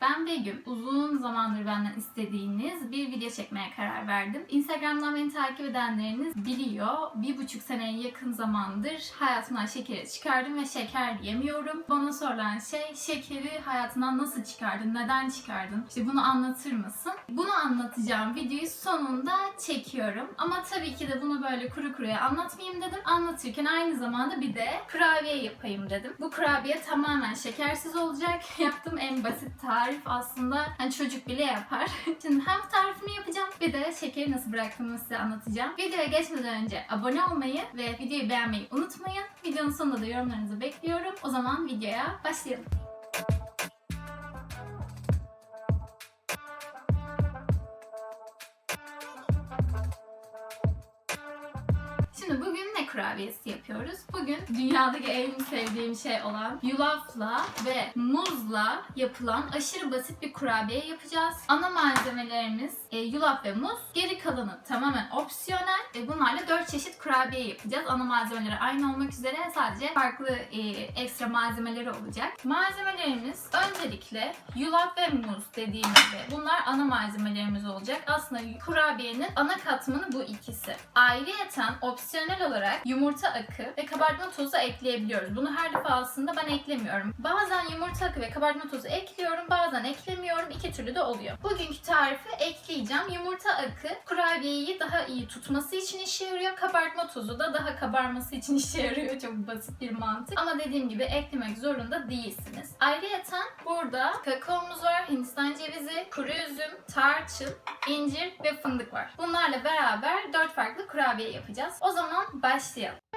Ben Begüm. Uzun zamandır benden istediğiniz bir video çekmeye karar verdim. Instagram'dan beni takip edenleriniz biliyor. Bir buçuk seneye yakın zamandır hayatımdan şekeri çıkardım ve şeker yemiyorum. Bana sorulan şey şekeri hayatından nasıl çıkardın, neden çıkardın? İşte bunu anlatır mısın? Bunu anlatacağım videoyu sonunda çekiyorum. Ama tabii ki de bunu böyle kuru kuruya anlatmayayım dedim. Anlatırken aynı zamanda bir de kurabiye yapayım dedim. Bu kurabiye tamamen şekersiz olacak. Yaptığım en basit tarif aslında hani çocuk bile yapar. Şimdi hem tarifini yapacağım bir de şekeri nasıl bıraktığımı size anlatacağım. Videoya geçmeden önce abone olmayı ve videoyu beğenmeyi unutmayın. Videonun sonunda da yorumlarınızı bekliyorum. O zaman videoya başlayalım. Şimdi bugün kurabiyesi yapıyoruz? Bugün dünyadaki en sevdiğim şey olan yulafla ve muzla yapılan aşırı basit bir kurabiye yapacağız. Ana malzemelerimiz e, yulaf ve muz. Geri kalanı tamamen opsiyonel. E, bunlarla 4 çeşit kurabiye yapacağız. Ana malzemeleri aynı olmak üzere sadece farklı e, ekstra malzemeleri olacak. Malzemelerimiz öncelikle yulaf ve muz dediğim gibi. Bunlar ana malzemelerimiz olacak. Aslında kurabiyenin ana katmanı bu ikisi. Ayrıyeten opsiyonel olarak yumurta akı ve kabartma tozu ekleyebiliyoruz. Bunu her defasında ben eklemiyorum. Bazen yumurta akı ve kabartma tozu ekliyorum, bazen eklemiyorum. İki türlü de oluyor. Bugünkü tarifi ekleyeceğim. Yumurta akı kurabiyeyi daha iyi tutması için işe yarıyor. Kabartma tozu da daha kabarması için işe yarıyor. Çok basit bir mantık. Ama dediğim gibi eklemek zorunda değilsiniz. Ayrıyeten burada kakaomuz var, hindistan cevizi, kuru üzüm, tarçın, incir ve fındık var. Bunlarla beraber 4 farklı kurabiye yapacağız. O zaman başlayalım. Öncelikle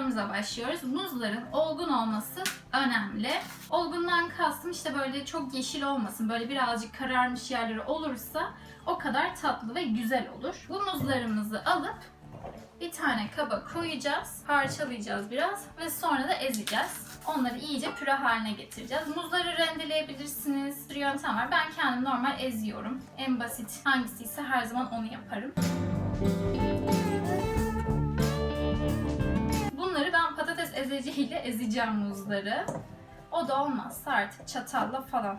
muzlarımıza başlıyoruz. Muzların olgun olması önemli. Olgundan kastım işte böyle çok yeşil olmasın. Böyle birazcık kararmış yerleri olursa o kadar tatlı ve güzel olur. Bu muzlarımızı alıp bir tane kaba koyacağız. Parçalayacağız biraz ve sonra da ezeceğiz. Onları iyice püre haline getireceğiz. Muzları rendeleyebilirsiniz. Bir yöntem var. Ben kendim normal eziyorum. En basit hangisiyse her zaman onu yaparım. Bunları ezeciyle ezeceğim muzları. O da olmazsa artık çatalla falan.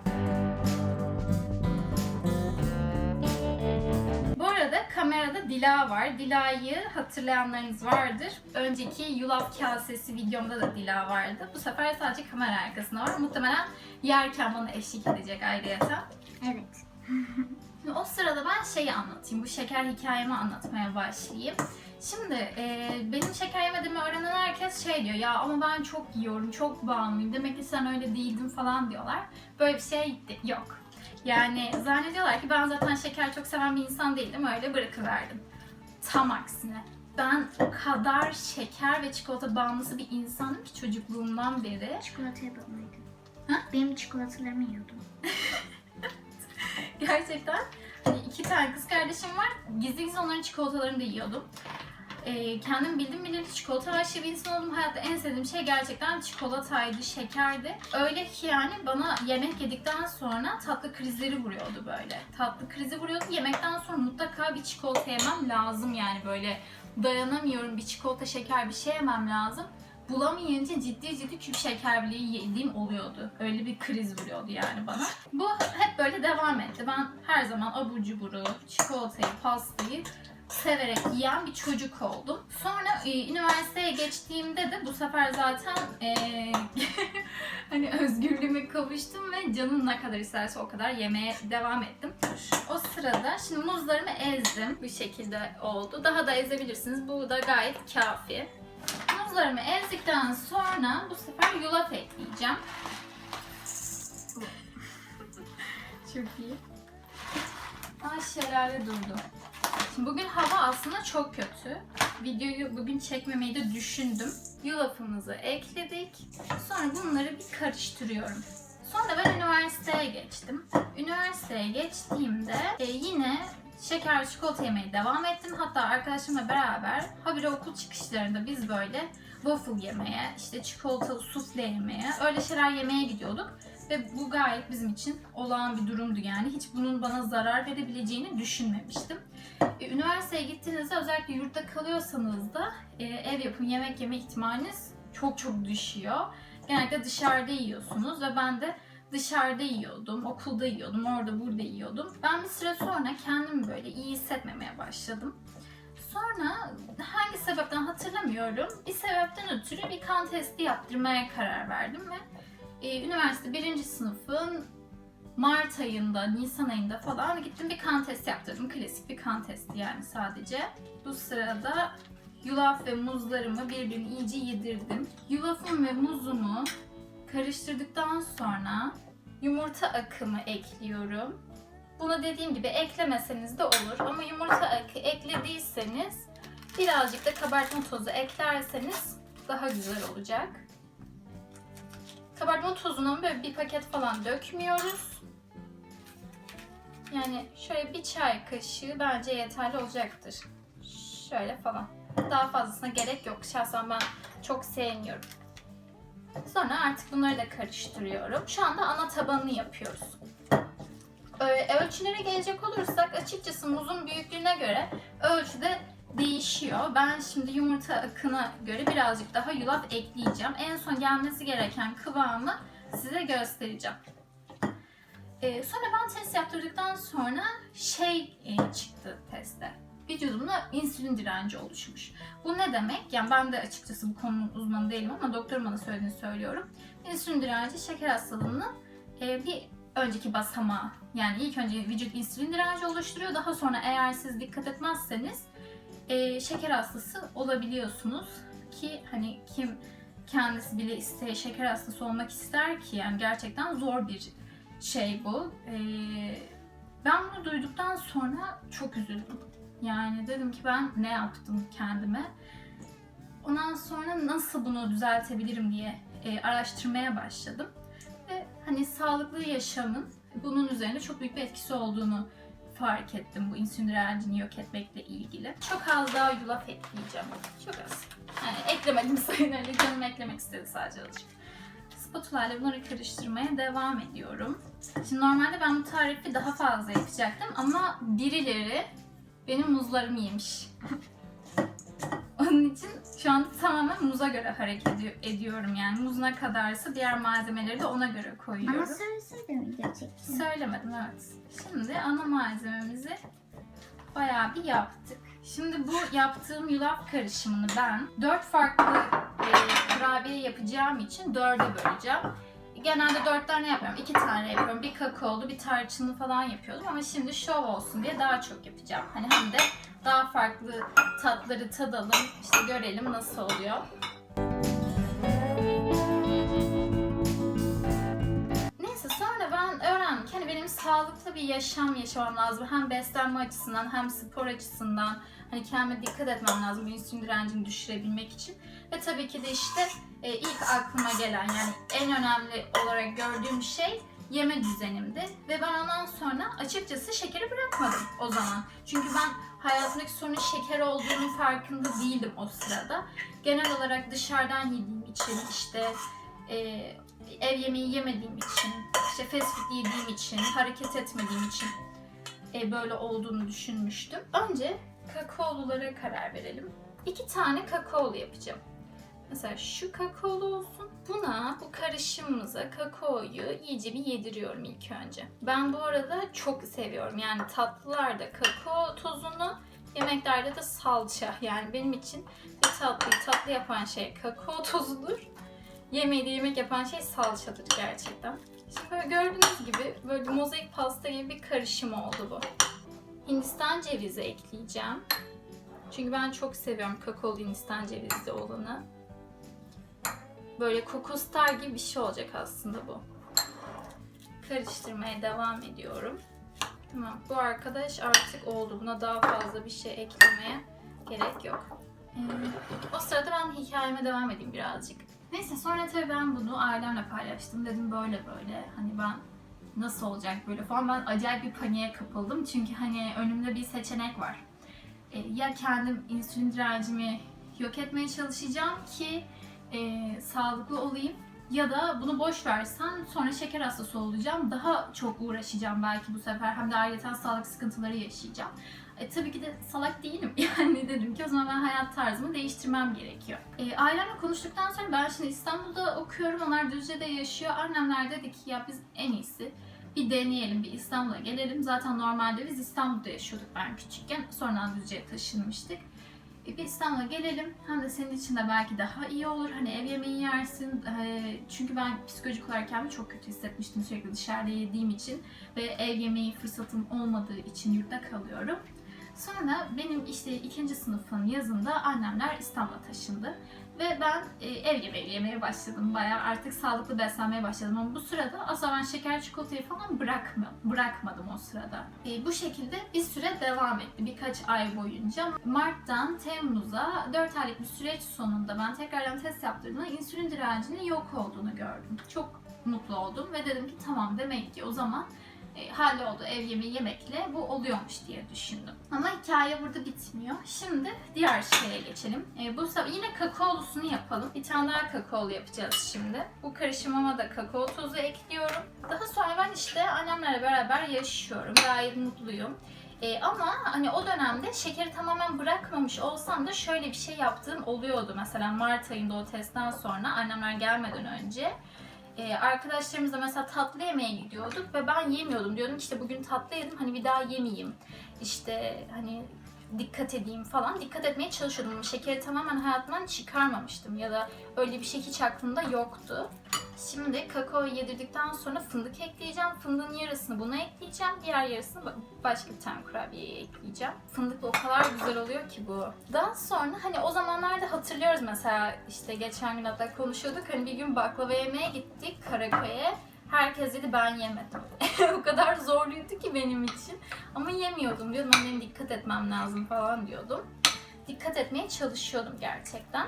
Bu arada kamerada Dila var. Dila'yı hatırlayanlarınız vardır. Önceki yulaf kasesi videomda da Dila vardı. Bu sefer sadece kamera arkasında var. Muhtemelen yerken bana eşlik edecek ayrıyeten. Evet. Şimdi o sırada ben şeyi anlatayım. Bu şeker hikayemi anlatmaya başlayayım. Şimdi e, benim şeker yemediğimi öğrenen herkes şey diyor ya ama ben çok yiyorum, çok bağımlıyım. Demek ki sen öyle değildin falan diyorlar. Böyle bir şey yok. Yani zannediyorlar ki ben zaten şeker çok seven bir insan değilim. Öyle bırakıverdim. Tam aksine. Ben o kadar şeker ve çikolata bağımlısı bir insanım ki çocukluğumdan beri. Çikolataya bağımlıydım. Ha? Benim çikolatalarımı yiyordum. Gerçekten hani iki tane kız kardeşim var. Gizli gizli onların çikolatalarını da yiyordum. Ee, kendim bildim bileli çikolata aşığı bir insan oldum. Hayatta en sevdiğim şey gerçekten çikolataydı, şekerdi. Öyle ki yani bana yemek yedikten sonra tatlı krizleri vuruyordu böyle. Tatlı krizi vuruyordu. Yemekten sonra mutlaka bir çikolata yemem lazım yani böyle dayanamıyorum bir çikolata şeker bir şey yemem lazım. Bulamayınca ciddi ciddi küp şeker bile yediğim oluyordu. Öyle bir kriz vuruyordu yani bana. Bu hep böyle devam etti. Ben her zaman abur cuburu, çikolatayı, pastayı severek yiyen bir çocuk oldum. Sonra e, üniversiteye geçtiğimde de bu sefer zaten e, hani özgürlüğüme kavuştum ve canım ne kadar isterse o kadar yemeye devam ettim. O sırada şimdi muzlarımı ezdim. Bu şekilde oldu. Daha da ezebilirsiniz. Bu da gayet kafi. Muzlarımı ezdikten sonra bu sefer yulaf ekleyeceğim. Çok iyi. Ay şelale durdu. Bugün hava aslında çok kötü. Videoyu bugün çekmemeyi de düşündüm. Yulafımızı ekledik. Sonra bunları bir karıştırıyorum. Sonra ben üniversiteye geçtim. Üniversiteye geçtiğimde e, yine şeker çikolata yemeye devam ettim. Hatta arkadaşımla beraber habire okul çıkışlarında biz böyle waffle yemeye, işte çikolatalı sufle yemeye, öyle şeyler yemeye gidiyorduk. Ve bu gayet bizim için olağan bir durumdu yani. Hiç bunun bana zarar verebileceğini düşünmemiştim. E, Üniversiteye gittiğinizde özellikle yurtta kalıyorsanız da e, ev yapımı yemek yeme ihtimaliniz çok çok düşüyor. Genellikle dışarıda yiyorsunuz ve ben de dışarıda yiyordum, okulda yiyordum, orada burada yiyordum. Ben bir süre sonra kendimi böyle iyi hissetmemeye başladım. Sonra hangi sebepten hatırlamıyorum. Bir sebepten ötürü bir kan testi yaptırmaya karar verdim ve e, üniversite birinci sınıfın Mart ayında, Nisan ayında falan gittim bir kan testi yaptırdım. Klasik bir kan testi yani sadece. Bu sırada yulaf ve muzlarımı birbirine iyice yedirdim. Yulafım ve muzumu karıştırdıktan sonra yumurta akımı ekliyorum. Bunu dediğim gibi eklemeseniz de olur ama yumurta akı eklediyseniz birazcık da kabartma tozu eklerseniz daha güzel olacak. Kabartma tozunu böyle bir paket falan dökmüyoruz. Yani şöyle bir çay kaşığı bence yeterli olacaktır. Şöyle falan. Daha fazlasına gerek yok. Şahsen ben çok sevmiyorum. Sonra artık bunları da karıştırıyorum. Şu anda ana tabanını yapıyoruz. Ö- Ölçülere gelecek olursak açıkçası muzun büyüklüğüne göre ölçüde değişiyor. Ben şimdi yumurta akına göre birazcık daha yulaf ekleyeceğim. En son gelmesi gereken kıvamı size göstereceğim. Ee, sonra ben test yaptırdıktan sonra şey e, çıktı testte. Vücudumda insülin direnci oluşmuş. Bu ne demek? Yani ben de açıkçası bu konunun uzmanı değilim ama doktorum bana söylediğini söylüyorum. İnsülin direnci şeker hastalığının e, bir önceki basamağı. Yani ilk önce vücut insülin direnci oluşturuyor. Daha sonra eğer siz dikkat etmezseniz e, şeker hastası olabiliyorsunuz. Ki hani kim kendisi bile iste şeker hastası olmak ister ki yani gerçekten zor bir şey bu. E, ben bunu duyduktan sonra çok üzüldüm. Yani dedim ki ben ne yaptım kendime. Ondan sonra nasıl bunu düzeltebilirim diye e, araştırmaya başladım. Ve hani sağlıklı yaşamın bunun üzerine çok büyük bir etkisi olduğunu fark ettim bu insülin direncini yok etmekle ilgili. Çok az daha yulaf ekleyeceğim. Çok az. Yani eklemedim sayın öyle canım eklemek istedi sadece azıcık. Spatula ile bunları karıştırmaya devam ediyorum. Şimdi normalde ben bu tarifi daha fazla yapacaktım ama birileri benim muzlarımı yemiş. Onun için şu anda tamamen muza göre hareket edi- ediyorum yani. Muz ne kadarsa diğer malzemeleri de ona göre koyuyorum. Ama söyleseydin video çeksin. Söylemedim evet. Şimdi ana malzememizi bayağı bir yaptık. Şimdi bu yaptığım yulaf karışımını ben dört farklı e, kurabiye yapacağım için dörde böleceğim. Genelde dört tane yapıyorum. iki tane yapıyorum. Bir kakaolu, bir tarçınlı falan yapıyordum ama şimdi şov olsun diye daha çok yapacağım. Hani hem de daha farklı tatları tadalım, işte görelim nasıl oluyor. Neyse sonra ben öğrendim ki hani benim sağlıklı bir yaşam yaşamam lazım. Hem beslenme açısından hem spor açısından. Hani kendime dikkat etmem lazım bu insülin direncini düşürebilmek için. Ve tabii ki de işte e, ilk aklıma gelen yani en önemli olarak gördüğüm şey yeme düzenimdi. Ve ben ondan sonra açıkçası şekeri bırakmadım o zaman. Çünkü ben hayatımdaki sorunun şeker olduğunu farkında değildim o sırada. Genel olarak dışarıdan yediğim için işte e, ev yemeği yemediğim için, işte fast food yediğim için, hareket etmediğim için e, böyle olduğunu düşünmüştüm. Önce kakaolulara karar verelim. İki tane kakaolu yapacağım. Mesela şu kakaolu olsun. Buna, bu karışımımıza kakaoyu iyice bir yediriyorum ilk önce. Ben bu arada çok seviyorum. Yani tatlılarda kakao tozunu, yemeklerde de salça. Yani benim için bir tatlıyı tatlı yapan şey kakao tozudur. Yemeği de yemek yapan şey salçadır gerçekten. Şimdi böyle gördüğünüz gibi böyle mozaik pasta gibi bir karışım oldu bu. Hindistan cevizi ekleyeceğim. Çünkü ben çok seviyorum kakaolu Hindistan cevizli olanı. Böyle kokostar gibi bir şey olacak aslında bu. Karıştırmaya devam ediyorum. Tamam bu arkadaş artık oldu. Buna daha fazla bir şey eklemeye gerek yok. Ee, o sırada ben hikayeme devam edeyim birazcık. Neyse sonra tabii ben bunu ailemle paylaştım. Dedim böyle böyle hani ben nasıl olacak böyle falan ben acayip bir paniğe kapıldım. Çünkü hani önümde bir seçenek var. E, ya kendim insülin direncimi yok etmeye çalışacağım ki e, sağlıklı olayım ya da bunu boş versen sonra şeker hastası olacağım. Daha çok uğraşacağım belki bu sefer. Hem de ayrıca sağlık sıkıntıları yaşayacağım. E, tabii ki de salak değilim. Yani dedim ki o zaman ben hayat tarzımı değiştirmem gerekiyor. E, ailemle konuştuktan sonra ben şimdi İstanbul'da okuyorum. Onlar Düzce'de yaşıyor. Annemler dedi ki ya biz en iyisi bir deneyelim, bir İstanbul'a gelelim. Zaten normalde biz İstanbul'da yaşıyorduk ben küçükken. Sonradan Düzce'ye taşınmıştık. Bir İstanbul'a gelelim. Hem de senin için de belki daha iyi olur. Hani ev yemeği yersin. E, Çünkü ben psikolojik olarak kendimi çok kötü hissetmiştim sürekli dışarıda yediğim için. Ve ev yemeği fırsatım olmadığı için yurtta kalıyorum. Sonra benim işte ikinci sınıfın yazında annemler İstanbul'a taşındı. Ve ben e, ev yemeği yemeye başladım bayağı. Artık sağlıklı beslenmeye başladım ama bu sırada asla ben şeker çikolatayı falan bırakma, bırakmadım o sırada. E, bu şekilde bir süre devam etti. Birkaç ay boyunca. Mart'tan Temmuz'a 4 aylık bir süreç sonunda ben tekrardan test yaptırdığımda insülin direncinin yok olduğunu gördüm. Çok mutlu oldum ve dedim ki tamam demek ki o zaman e, halloldu ev yemeği yemekle bu oluyormuş diye düşündüm. Ama hikaye burada bitmiyor. Şimdi diğer şeye geçelim. E, bu sefer yine kakaolusunu yapalım. Bir tane daha kakaolu yapacağız şimdi. Bu karışımıma da kakao tozu ekliyorum. Daha sonra ben işte annemlerle beraber yaşıyorum. Gayet mutluyum. E, ama hani o dönemde şekeri tamamen bırakmamış olsam da şöyle bir şey yaptığım oluyordu. Mesela Mart ayında o testten sonra annemler gelmeden önce ee, arkadaşlarımızla mesela tatlı yemeye gidiyorduk ve ben yemiyordum. Diyordum ki işte bugün tatlı yedim hani bir daha yemeyeyim. İşte hani dikkat edeyim falan. Dikkat etmeye çalışıyordum. Şekeri tamamen hayatımdan çıkarmamıştım ya da öyle bir şey hiç aklımda yoktu. Şimdi kakao yedirdikten sonra fındık ekleyeceğim. Fındığın yarısını buna ekleyeceğim. Diğer yarısını ba- başka bir tane kurabiyeye ekleyeceğim. Fındıklı o kadar güzel oluyor ki bu. Daha sonra hani o zamanlarda hatırlıyoruz mesela işte geçen gün hatta konuşuyorduk. Hani bir gün baklava yemeye gittik Karaköy'e. Herkes dedi ben yemedim. o kadar zorluydu ki benim için. Ama yemiyordum diyordum. "Ama Benim dikkat etmem lazım falan diyordum. Dikkat etmeye çalışıyordum gerçekten.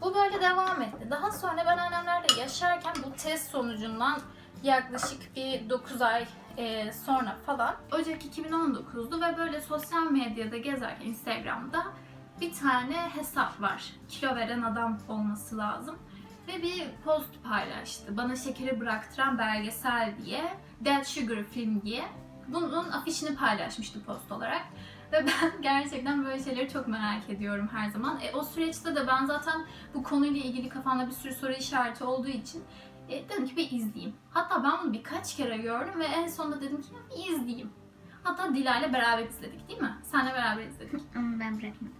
Bu böyle devam etti. Daha sonra ben annemlerle yaşarken bu test sonucundan yaklaşık bir 9 ay e, sonra falan Ocak 2019'du ve böyle sosyal medyada gezerken Instagram'da bir tane hesap var. Kilo veren adam olması lazım. Ve bir post paylaştı. Bana şekeri bıraktıran belgesel diye. Dead Sugar film diye. Bunun afişini paylaşmıştı post olarak. Ve ben gerçekten böyle şeyleri çok merak ediyorum her zaman. E, o süreçte de ben zaten bu konuyla ilgili kafamda bir sürü soru işareti olduğu için e, dedim ki bir izleyeyim. Hatta ben bunu birkaç kere gördüm ve en sonunda dedim ki bir izleyeyim. Hatta Dilay'la beraber izledik değil mi? Senle beraber izledik. Ama ben bırakmadım.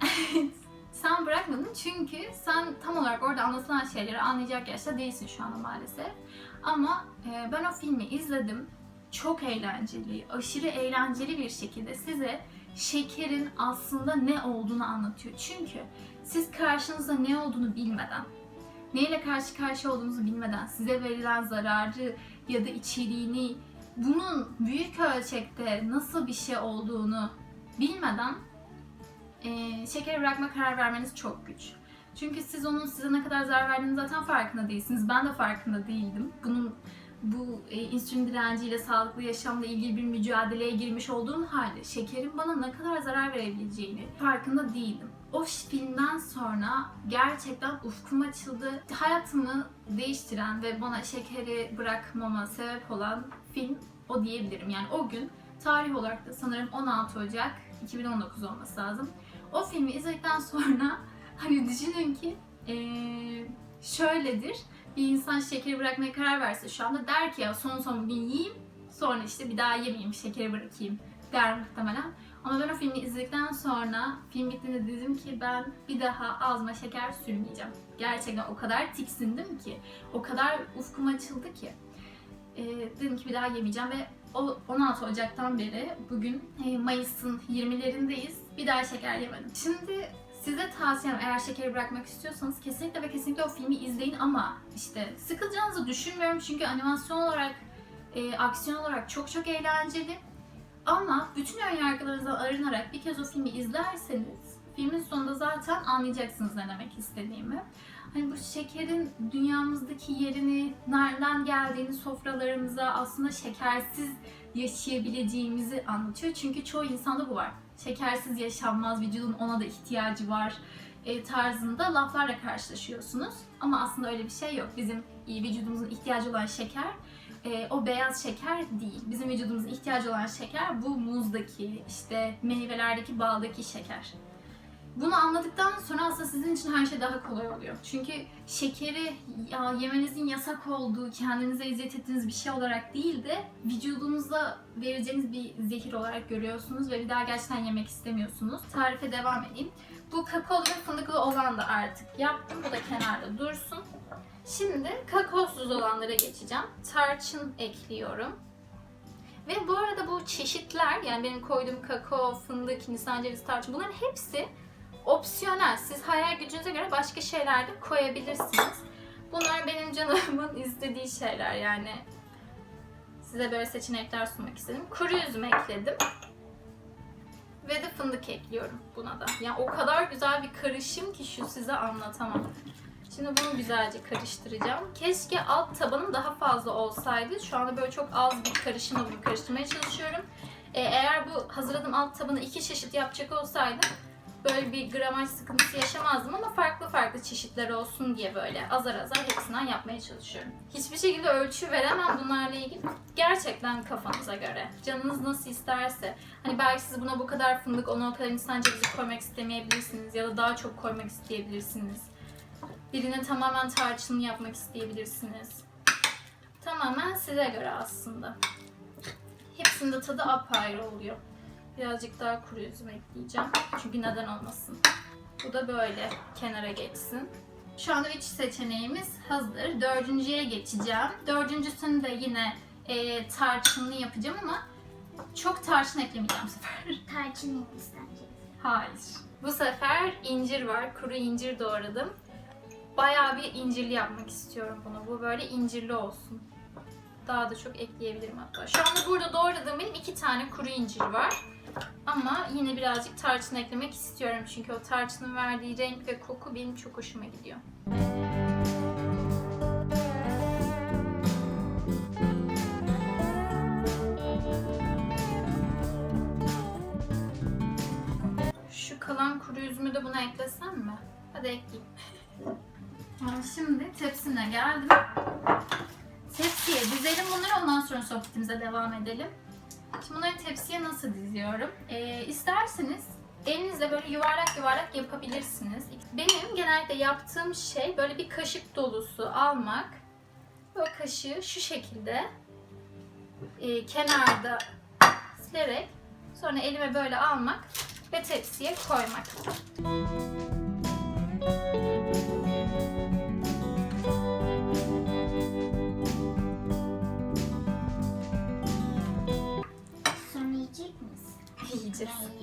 sen bırakmadın çünkü sen tam olarak orada anlatılan şeyleri anlayacak yaşta değilsin şu anda maalesef. Ama e, ben o filmi izledim. Çok eğlenceli, aşırı eğlenceli bir şekilde size şekerin aslında ne olduğunu anlatıyor. Çünkü siz karşınızda ne olduğunu bilmeden, neyle karşı karşıya olduğunuzu bilmeden, size verilen zararı ya da içeriğini, bunun büyük ölçekte nasıl bir şey olduğunu bilmeden e, şekeri bırakma karar vermeniz çok güç. Çünkü siz onun size ne kadar zarar verdiğini zaten farkında değilsiniz. Ben de farkında değildim. Bunun bu e, insülin direnciyle sağlıklı yaşamla ilgili bir mücadeleye girmiş olduğum halde şekerin bana ne kadar zarar verebileceğini farkında değildim. O filmden sonra gerçekten ufkum açıldı. Hayatımı değiştiren ve bana şekeri bırakmama sebep olan film o diyebilirim. Yani o gün tarih olarak da sanırım 16 Ocak 2019 olması lazım. O filmi izledikten sonra hani düşünün ki eee, şöyledir. Bir insan şekeri bırakmaya karar verse şu anda der ki ya son son bir yiyeyim sonra işte bir daha yemeyeyim şekeri bırakayım der muhtemelen. Ama ben o filmi izledikten sonra film bittiğinde dedim ki ben bir daha ağzıma şeker sürmeyeceğim. Gerçekten o kadar tiksindim ki, o kadar ufkum açıldı ki. Ee, dedim ki bir daha yemeyeceğim ve o 16 Ocak'tan beri bugün e, Mayıs'ın 20'lerindeyiz. Bir daha şeker yemedim. Şimdi size tavsiyem eğer şekeri bırakmak istiyorsanız kesinlikle ve kesinlikle o filmi izleyin ama işte sıkılacağınızı düşünmüyorum çünkü animasyon olarak, e, aksiyon olarak çok çok eğlenceli. Ama bütün önyargılarınızdan arınarak bir kez o filmi izlerseniz Filmin sonunda zaten anlayacaksınız ne demek istediğimi. Hani bu şekerin dünyamızdaki yerini, nereden geldiğini, sofralarımıza aslında şekersiz yaşayabileceğimizi anlatıyor. Çünkü çoğu insanda bu var. Şekersiz yaşanmaz, vücudun ona da ihtiyacı var e, tarzında laflarla karşılaşıyorsunuz. Ama aslında öyle bir şey yok. Bizim vücudumuzun ihtiyacı olan şeker e, o beyaz şeker değil. Bizim vücudumuzun ihtiyacı olan şeker bu muzdaki, işte meyvelerdeki, baldaki şeker. Bunu anladıktan sonra aslında sizin için her şey daha kolay oluyor. Çünkü şekeri ya yemenizin yasak olduğu, kendinize eziyet ettiğiniz bir şey olarak değil de vücudunuza vereceğiniz bir zehir olarak görüyorsunuz ve bir daha gerçekten yemek istemiyorsunuz. Tarife devam edeyim. Bu kakaolu ve fındıklı olan da artık yaptım. Bu da kenarda dursun. Şimdi kakaosuz olanlara geçeceğim. Tarçın ekliyorum. Ve bu arada bu çeşitler yani benim koyduğum kakao, fındık, hindistan cevizi, tarçın bunların hepsi opsiyonel. Siz hayal gücünüze göre başka şeyler de koyabilirsiniz. Bunlar benim canımın istediği şeyler yani. Size böyle seçenekler sunmak istedim. Kuru üzüm ekledim. Ve de fındık ekliyorum buna da. Yani o kadar güzel bir karışım ki şu size anlatamam. Şimdi bunu güzelce karıştıracağım. Keşke alt tabanım daha fazla olsaydı. Şu anda böyle çok az bir karışımla bunu karıştırmaya çalışıyorum. Ee, eğer bu hazırladığım alt tabanı iki çeşit yapacak olsaydım böyle bir gramaj sıkıntısı yaşamazdım ama farklı farklı çeşitler olsun diye böyle azar azar hepsinden yapmaya çalışıyorum. Hiçbir şekilde ölçü veremem bunlarla ilgili. Gerçekten kafanıza göre. Canınız nasıl isterse. Hani belki siz buna bu kadar fındık, ona o kadar insan cevizi koymak istemeyebilirsiniz ya da daha çok koymak isteyebilirsiniz. Birine tamamen tarçınlı yapmak isteyebilirsiniz. Tamamen size göre aslında. Hepsinin de tadı apayrı oluyor. Birazcık daha kuru üzüm ekleyeceğim. Çünkü neden olmasın. Bu da böyle kenara geçsin. Şu anda üç seçeneğimiz hazır. Dördüncüye geçeceğim. Dördüncüsünü de yine e, tarçınlı yapacağım ama çok tarçın eklemeyeceğim bu sefer. Tarçın cevizi. Hayır. Bu sefer incir var. Kuru incir doğradım. Bayağı bir incirli yapmak istiyorum bunu. Bu böyle incirli olsun. Daha da çok ekleyebilirim hatta. Şu anda burada doğradığım benim iki tane kuru incir var. Ama yine birazcık tarçın eklemek istiyorum. Çünkü o tarçının verdiği renk ve koku benim çok hoşuma gidiyor. Şu kalan kuru üzümü de buna eklesem mi? Hadi ekleyeyim. Şimdi tepsine geldim. Tepsiye dizelim bunları ondan sonra sohbetimize devam edelim. Şimdi bunları tepsiye nasıl diziyorum? Ee, isterseniz elinizle böyle yuvarlak yuvarlak yapabilirsiniz. Benim genellikle yaptığım şey böyle bir kaşık dolusu almak. Böyle kaşığı şu şekilde e, kenarda silerek sonra elime böyle almak ve tepsiye koymak. Yiyeceğiz.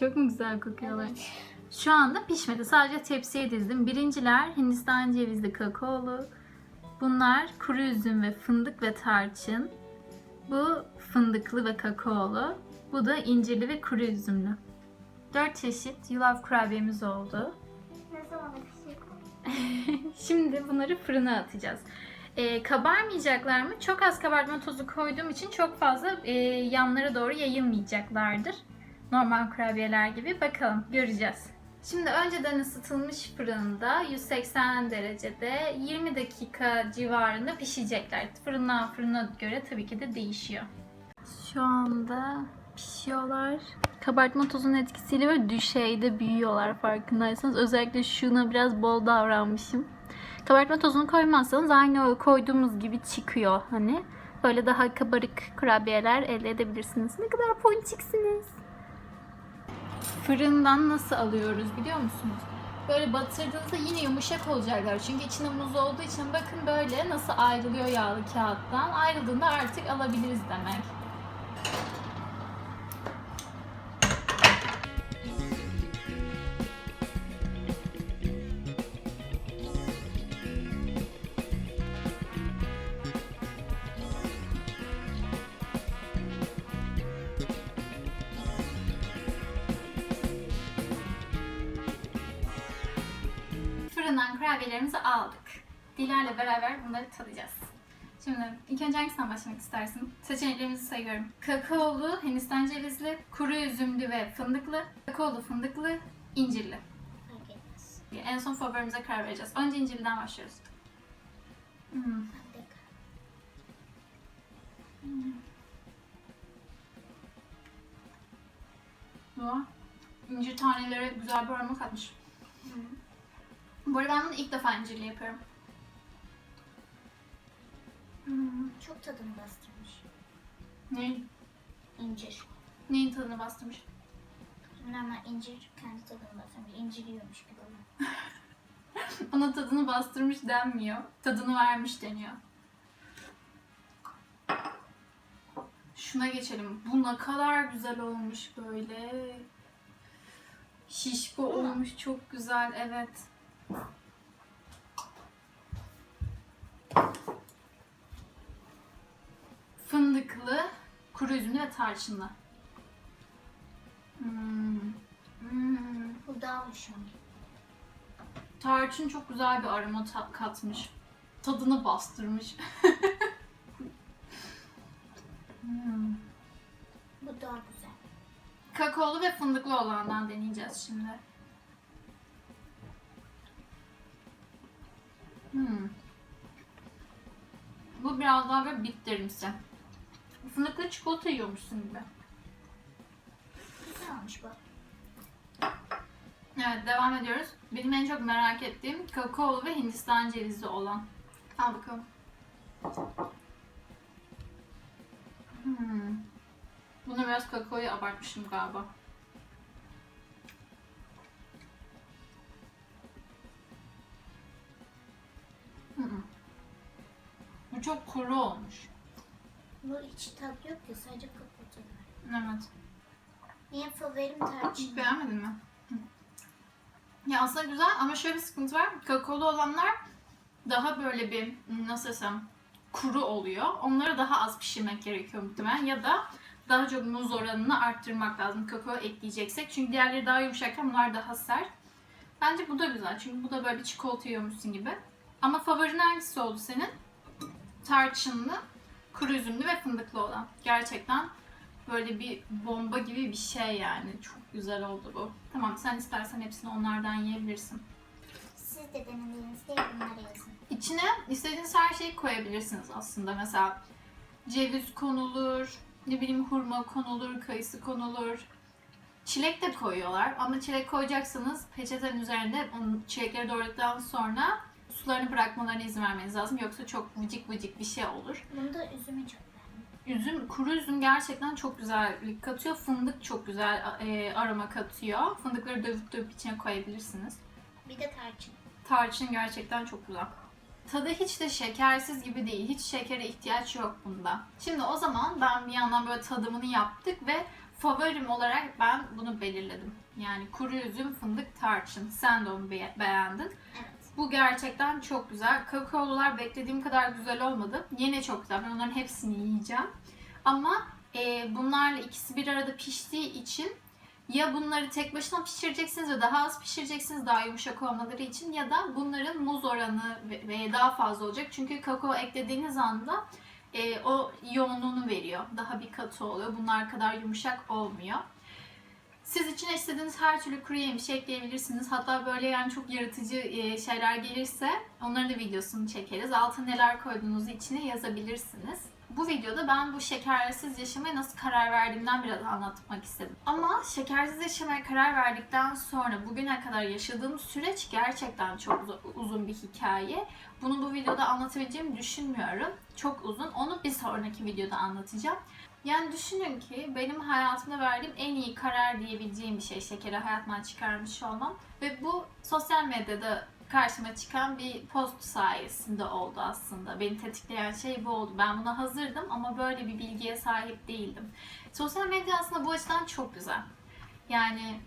Çok mu güzel kokuyorlar? Şu anda pişmedi. Sadece tepsiye dizdim. Birinciler Hindistan cevizli kakaolu. Bunlar kuru üzüm ve fındık ve tarçın. Bu fındıklı ve kakaolu. Bu da incirli ve kuru üzümlü. Dört çeşit yulaf kurabiyemiz oldu. Ne zaman pişecek? Şimdi bunları fırına atacağız. Ee, kabarmayacaklar mı? Çok az kabartma tozu koyduğum için çok fazla e, yanlara doğru yayılmayacaklardır. Normal kurabiyeler gibi. Bakalım göreceğiz. Şimdi önceden ısıtılmış fırında 180 derecede 20 dakika civarında pişecekler. Fırından fırına göre tabii ki de değişiyor. Şu anda pişiyorlar. Kabartma tozunun etkisiyle böyle düşeyde büyüyorlar farkındaysanız. Özellikle şuna biraz bol davranmışım. Kabartma tozunu koymazsanız aynı koyduğumuz gibi çıkıyor hani. Böyle daha kabarık kurabiyeler elde edebilirsiniz. Ne kadar ponçiksiniz. Fırından nasıl alıyoruz biliyor musunuz? Böyle batırdığınızda yine yumuşak olacaklar. Çünkü içinde muz olduğu için bakın böyle nasıl ayrılıyor yağlı kağıttan. Ayrıldığında artık alabiliriz demek. Dilar'la beraber bunları tadacağız. Şimdi ilk önce hangisinden başlamak istersin? Seçeneklerimizi sayıyorum. Kakaolu, Hindistan cevizli, kuru üzümlü ve fındıklı, kakaolu fındıklı, incirli. Etmez. En son favorimize karar vereceğiz. Önce incirliden başlıyoruz. Hmm. Hadi. Bu incir taneleri güzel bir aroma katmış. Bu arada ben bunu ilk defa incirli yapıyorum. Hmm. Çok tadını bastırmış. Ne, İncir. neyin tadını bastırmış? Normal incir kendi tadını bastırmış. İncir yiyormuş gibi ama. Ona tadını bastırmış denmiyor. Tadını vermiş deniyor. Şuna geçelim. Bu ne kadar güzel olmuş böyle. Şişko olmuş. Çok güzel. Evet. Fındıklı, kuru üzümlü ve tarçınlı. Hmm. Hmm. Bu daha hoşuma Tarçın çok güzel bir aroma ta- katmış. Tadını bastırmış. Hmm. Bu daha güzel. Kakaolu ve fındıklı olandan deneyeceğiz şimdi. Hmm. Bu biraz daha böyle bittirimsi. Fındıklı çikolata yiyormuşsun gibi. Güzel olmuş bu. Evet devam ediyoruz. Benim en çok merak ettiğim kakaolu ve Hindistan cevizli olan. Al bakalım. Hmm. Buna biraz kakaoyu abartmışım galiba. Hı. Bu çok kuru olmuş. Bu hiç tat yok ki sadece var. Evet. Benim favorim tarçın. Beğenmedin mi? Ya aslında güzel ama şöyle bir sıkıntı var. Kakaolu olanlar daha böyle bir nasıl desem kuru oluyor. Onları daha az pişirmek gerekiyor muhtemelen ya da daha çok muz oranını arttırmak lazım kakao ekleyeceksek. Çünkü diğerleri daha yumuşakken bunlar daha sert. Bence bu da güzel çünkü bu da böyle bir çikolata yiyormuşsun gibi. Ama favorin hangisi oldu senin? Tarçınlı, kuru üzümlü ve fındıklı olan. Gerçekten böyle bir bomba gibi bir şey yani. Çok güzel oldu bu. Tamam sen istersen hepsini onlardan yiyebilirsin. Siz de denediğinizde yorumlara yazın. İçine istediğiniz her şeyi koyabilirsiniz aslında. Mesela ceviz konulur, ne bileyim hurma konulur, kayısı konulur. Çilek de koyuyorlar ama çilek koyacaksanız peçetenin üzerinde onun çilekleri doğradıktan sonra sularını bırakmalarına izin vermeniz lazım. Yoksa çok vıcık vıcık bir şey olur. Bunda üzümü çok. Üzüm, kuru üzüm gerçekten çok güzellik katıyor. Fındık çok güzel e, aroma katıyor. Fındıkları dövüp dövüp içine koyabilirsiniz. Bir de tarçın. Tarçın gerçekten çok güzel. Tadı hiç de şekersiz gibi değil. Hiç şekere ihtiyaç yok bunda. Şimdi o zaman ben bir yandan böyle tadımını yaptık ve favorim olarak ben bunu belirledim. Yani kuru üzüm, fındık, tarçın. Sen de onu be- beğendin. Evet. Bu gerçekten çok güzel. Kakaolular beklediğim kadar güzel olmadı. Yine çok güzel. Ben onların hepsini yiyeceğim. Ama e, bunlarla ikisi bir arada piştiği için ya bunları tek başına pişireceksiniz ve daha az pişireceksiniz daha yumuşak olmaları için ya da bunların muz oranı ve, daha fazla olacak. Çünkü kakao eklediğiniz anda e, o yoğunluğunu veriyor. Daha bir katı oluyor. Bunlar kadar yumuşak olmuyor. Siz içine istediğiniz her türlü kuru yemiş ekleyebilirsiniz. Hatta böyle yani çok yaratıcı e, şeyler gelirse onların da videosunu çekeriz. Altına neler koyduğunuzu içine yazabilirsiniz. Bu videoda ben bu şekersiz yaşamaya nasıl karar verdiğimden biraz anlatmak istedim. Ama şekersiz yaşamaya karar verdikten sonra bugüne kadar yaşadığım süreç gerçekten çok uzun bir hikaye. Bunu bu videoda anlatabileceğimi düşünmüyorum. Çok uzun. Onu bir sonraki videoda anlatacağım. Yani düşünün ki benim hayatımda verdiğim en iyi karar diyebileceğim bir şey şekeri hayatımdan çıkarmış olmam. Ve bu sosyal medyada karşıma çıkan bir post sayesinde oldu aslında. Beni tetikleyen şey bu oldu. Ben buna hazırdım ama böyle bir bilgiye sahip değildim. Sosyal medya aslında bu açıdan çok güzel. Yani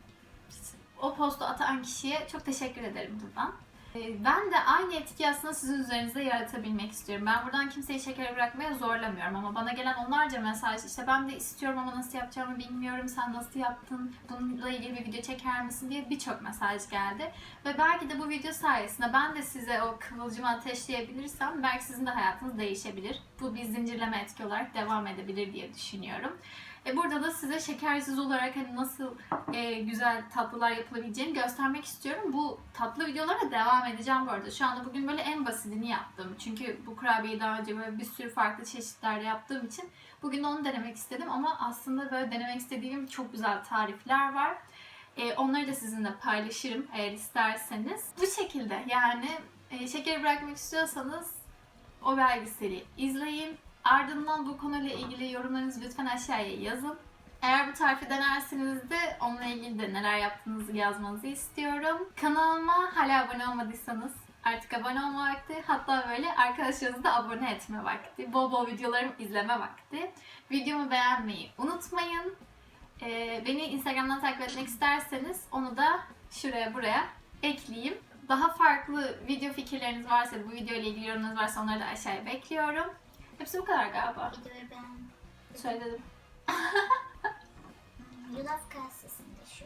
o postu atan kişiye çok teşekkür ederim buradan. Ee, Ben de aynı etkiyi aslında sizin üzerinizde yaratabilmek istiyorum. Ben buradan kimseyi şekere bırakmaya zorlamıyorum ama bana gelen onlarca mesaj işte ben de istiyorum ama nasıl yapacağımı bilmiyorum. Sen nasıl yaptın? Bununla ilgili bir video çeker misin diye birçok mesaj geldi. Ve belki de bu video sayesinde ben de size o kıvılcımı ateşleyebilirsem belki sizin de hayatınız değişebilir. Bu bir zincirleme etki olarak devam edebilir diye düşünüyorum. E burada da size şekersiz olarak hani nasıl e, güzel tatlılar yapılabileceğini göstermek istiyorum. Bu tatlı videolara devam edeceğim bu arada. Şu anda bugün böyle en basitini yaptım. Çünkü bu kurabiyeyi daha önce böyle bir sürü farklı çeşitlerde yaptığım için bugün onu denemek istedim. Ama aslında böyle denemek istediğim çok güzel tarifler var. E, onları da sizinle paylaşırım eğer isterseniz. Bu şekilde yani e, şekeri bırakmak istiyorsanız o belgeseli izleyin. Ardından bu konuyla ilgili yorumlarınızı lütfen aşağıya yazın. Eğer bu tarifi denerseniz de onunla ilgili de neler yaptığınızı yazmanızı istiyorum. Kanalıma hala abone olmadıysanız artık abone olma vakti. Hatta böyle arkadaşlarınızı da abone etme vakti. Bol bol videolarımı izleme vakti. Videomu beğenmeyi unutmayın. Ee, beni Instagram'dan takip etmek isterseniz onu da şuraya buraya ekleyeyim. Daha farklı video fikirleriniz varsa, bu video ile ilgili yorumlarınız varsa onları da aşağıya bekliyorum. Hepsi bu kadar galiba. Söyledim. Hmm, Yulaf kasesinde şu.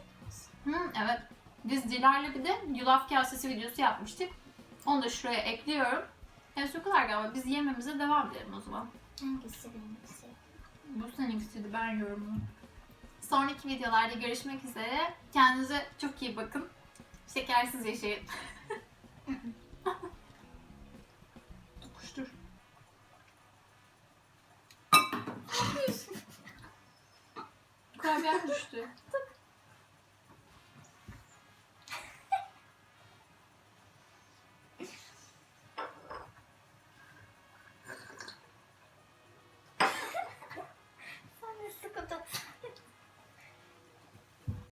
Hı, evet. Biz Dilar'la bir de yulaf kasesi videosu yapmıştık. Onu da şuraya ekliyorum. Hepsi bu kadar galiba. Biz yememize devam edelim o zaman. Hangisi benimkisi? Bu seninkisiydi ben yorumum. Sonraki videolarda görüşmek üzere. Kendinize çok iyi bakın. Şekersiz yaşayın. Kurabiyem düştü.